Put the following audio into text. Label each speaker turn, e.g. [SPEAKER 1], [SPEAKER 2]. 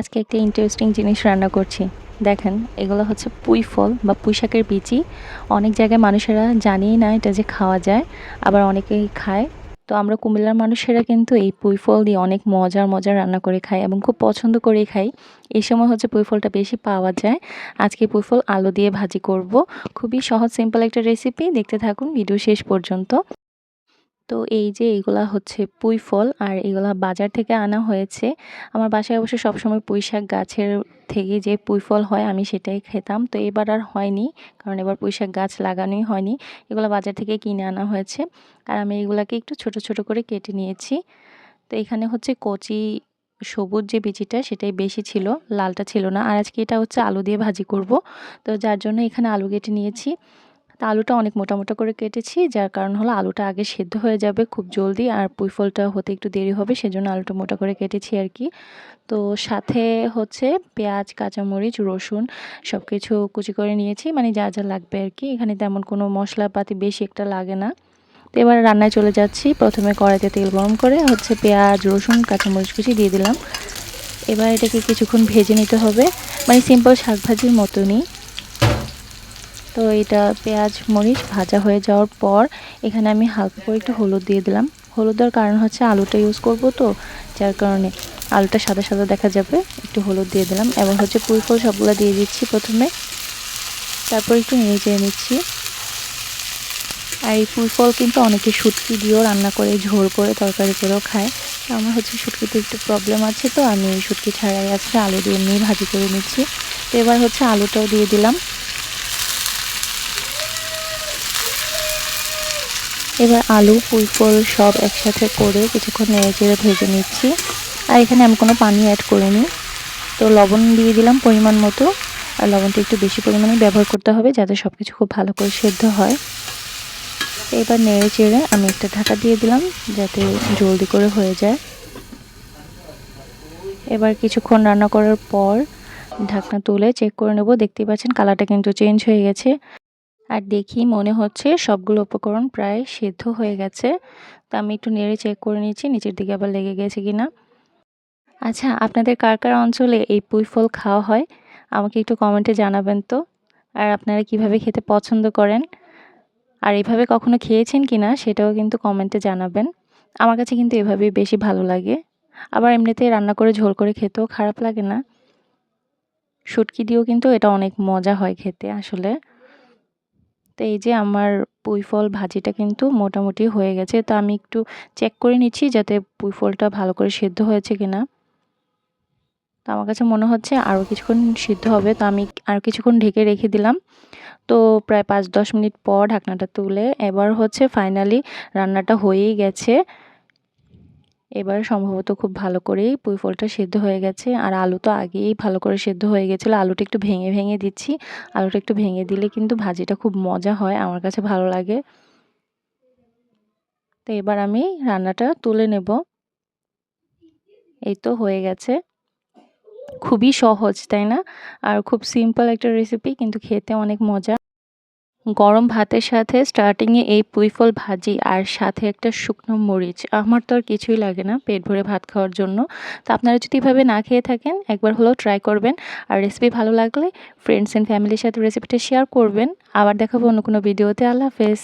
[SPEAKER 1] আজকে একটা ইন্টারেস্টিং জিনিস রান্না করছি। দেখেন, এগুলো হচ্ছে পুঁই ফল বা পুঁই শাকের বিচি। অনেক জায়গায় মানুষেরা জানেই না এটা যে খাওয়া যায়, আবার অনেকেই খায়। তো আমরা কুমিল্লার মানুষেরা কিন্তু এই পুঁই ফল দিয়ে অনেক মজার মজার রান্না করে খাই এবং খুব পছন্দ করেই খাই। এই সময় হচ্ছে পুঁই ফলটা বেশি পাওয়া যায়। আজকে পুঁই ফল আলু দিয়ে ভাজি করব। খুবই সহজ সিম্পল একটা রেসিপি দেখতে থাকুন ভিডিও শেষ পর্যন্ত। তো এই যে এগুলা হচ্ছে পুঁই ফল আর এগুলা বাজার থেকে আনা হয়েছে। আমার বাসায় অবশ্য সবসময় পুঁই শাক গাছের থেকে যে পুঁই ফল হয় আমি সেটাই খেতাম। তো এবার আর হয়নি, কারণ এবার পুঁই শাক গাছ লাগানোই হয়নি। এগুলো বাজার থেকে কিনে আনা হয়েছে আর আমি এগুলাকে একটু ছোট ছোট করে কেটে নিয়েছি। তো এখানে হচ্ছে কচি সবুজ যে বিচিটা সেটাই বেশি ছিল, লালটা ছিল না। আর আজকে এটা হচ্ছে আলু দিয়ে ভাজি করব। তো যার জন্য এখানে আলু কেটে নিয়েছি। তা আলুটা অনেক মোটা মোটা করে কেটেছি, যার কারণ হলো আলুটা আগে সেদ্ধ হয়ে যাবে খুব জলদি আর পুঁইফলটা হতে একটু দেরি হবে, সেজন্য আলুটা মোটা করে কেটেছি আর কি। তো সাথে হচ্ছে পেঁয়াজ, কাঁচামরিচ, রসুন সব কিছু কুচি করে নিয়েছি মানে যা যা লাগবে আর কি। এখানে তেমন কোনো মশলাপাতি বেশি একটা লাগে না। তো এবার রান্নায় চলে যাচ্ছি, প্রথমে কড়াইতে তেল গরম করে হচ্ছে পেঁয়াজ, রসুন, কাঁচামরিচ কুচি দিয়ে দিলাম। এবার এটাকে কিছুক্ষণ ভেজে নিতে হবে মানে সিম্পল শাক ভাজির মতনই। তো এটা পেঁয়াজ, মরিচ ভাজা হয়ে যাওয়ার পর এখানে আমি হালকা করে একটু হলুদ দিয়ে দিলাম। হলুদ দেওয়ার কারণ হচ্ছে আলুটা ইউজ করব তো, যার কারণে আলুটা সাদা সাদা দেখা যাবে। একটু হলুদ দিয়ে দিলাম এবং হচ্ছে ফল সবগুলো দিয়ে দিচ্ছি প্রথমে। তারপর একটু নেড়ে নিচ্ছি। আর এই পুঁই ফল কিন্তু অনেকে শুটকি দিয়েও রান্না করে, ঝোল করে, তরকারি করেও খায়। তো আমার হচ্ছে শুটকিতে একটু প্রবলেম আছে তো, আমি শুটকি ছাড়াই আছে আলু দিয়ে এমনি ভাজি করে নিচ্ছি। তো এবার হচ্ছে আলুটাও দিয়ে দিলাম। এবার আলু ফুলফল সব একসাথে করে কিছুক্ষণ নেড়ে চেড়ে ভেজে নিচ্ছি। আর এখানে আমি কোনো পানি অ্যাড করিনি। তো লবণ দিয়ে দিলাম পরিমাণ মতো। আর লবণটা একটু বেশি পরিমাণে ব্যবহার করতে হবে যাতে সব কিছু খুব ভালো করে সেদ্ধ হয়। এবার নেড়ে চেড়ে আমি একটা ঢাকা দিয়ে দিলাম যাতে জলদি করে হয়ে যায়। এবার কিছুক্ষণ রান্না করার পর ঢাকনা তুলে চেক করে নেব। দেখতেই পাচ্ছেন কালারটা কিন্তু চেঞ্জ হয়ে গেছে। আর দেখি মনে হচ্ছে সবগুলো উপকরণ প্রায় সেদ্ধ হয়ে গেছে। তো আমি একটু নেড়ে চেক করে নিচ্ছি, নিচের দিকে আবার লেগে গেছে কিনা। আচ্ছা আপনাদের কার কার অঞ্চলে এই পুঁই ফল খাওয়া হয়? আমাকে একটু কমেন্টে জানাবেন তো। আর আপনারা কীভাবে খেতে পছন্দ করেন? আর এভাবে কখনো খেয়েছেন কি না সেটাও কিন্তু কমেন্টে জানাবেন। আমার কাছে কিন্তু এভাবেই বেশি ভালো লাগে। আবার এমনিতে রান্না করে ঝোল করে খেতেও খারাপ লাগে না। শুটকি দিয়েও কিন্তু এটা অনেক মজা হয় খেতে আসলে। তো এই যে আমার পুঁই ফল ভাজিটা কিন্তু মোটামুটি হয়ে গেছে, তো আমি একটু চেক করে নিচ্ছি যাতে পুঁই ফলটা ভালো করে সেদ্ধ হয়েছে কিনা। তো আমার কাছে মনে হচ্ছে আরও কিছুক্ষণ সিদ্ধ হবে, তো আমি আর কিছুক্ষণ ঢেকে রেখে দিলাম। তো প্রায় পাঁচ দশ মিনিট পর ঢাকনাটা তুলে, এবার হচ্ছে ফাইনালি রান্নাটা হয়েই গেছে। এবার সম্ভবত খুব ভালো করেই পুঁই ফলটা সেদ্ধ হয়ে গেছে। আর আলু তো আগেই ভালো করে সেদ্ধ হয়ে গেছিল। আলুটা একটু ভেঙে ভেঙে দিচ্ছি। আলুটা একটু ভেঙে দিলে কিন্তু ভাজিটা খুব মজা হয়। আমার কাছে ভালো লাগে। তো এবার আমি রান্নাটা তুলে নেব। এই তো হয়ে গেছে। খুবই সহজ, তাই না? আর খুব সিম্পল একটা রেসিপি কিন্তু খেতে অনেক মজা। গরম ভাতের সাথে স্টার্টিংয়ে এই পুঁইফল ভাজি আর সাথে একটা শুকনো মরিচ। আমার তো আর কিছুই লাগে না পেট ভরে ভাত খাওয়ার জন্য। তো আপনারা যদি এভাবে না খেয়ে থাকেন, একবার হলেও ট্রাই করবেন। আর রেসিপি ভালো লাগলে ফ্রেন্ডস অ্যান্ড ফ্যামিলির সাথে রেসিপিটা শেয়ার করবেন। আবার দেখাবো অন্য কোনো ভিডিওতে আল্লাহ হাফেজ।